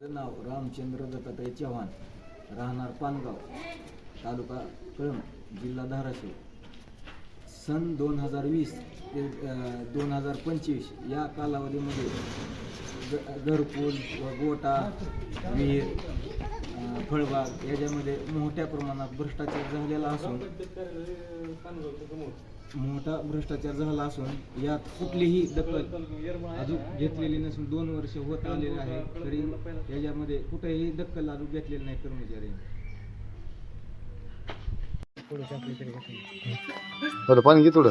माझं नाव रामचंद्र दत्तात्रय चव्हाण राहणार पानगाव तालुका कळंब जिल्हा धाराशिव. सन दोन हजार वीस ते दोन हजार पंचवीस या कालावधीमध्ये ग घरकुल व गोटा विहीर फळबाग याच्यामध्ये मोठ्या प्रमाणात भ्रष्टाचार झालेला असून मोठा भ्रष्टाचार झाला असून यात कुठलीही दखल अजून घेतलेली नसून दोन वर्ष होत आलेले आहे तरी याच्यामध्ये कुठेही दखल अजून घेतलेली नाही कर्मचारी. पाणी घे थोडं.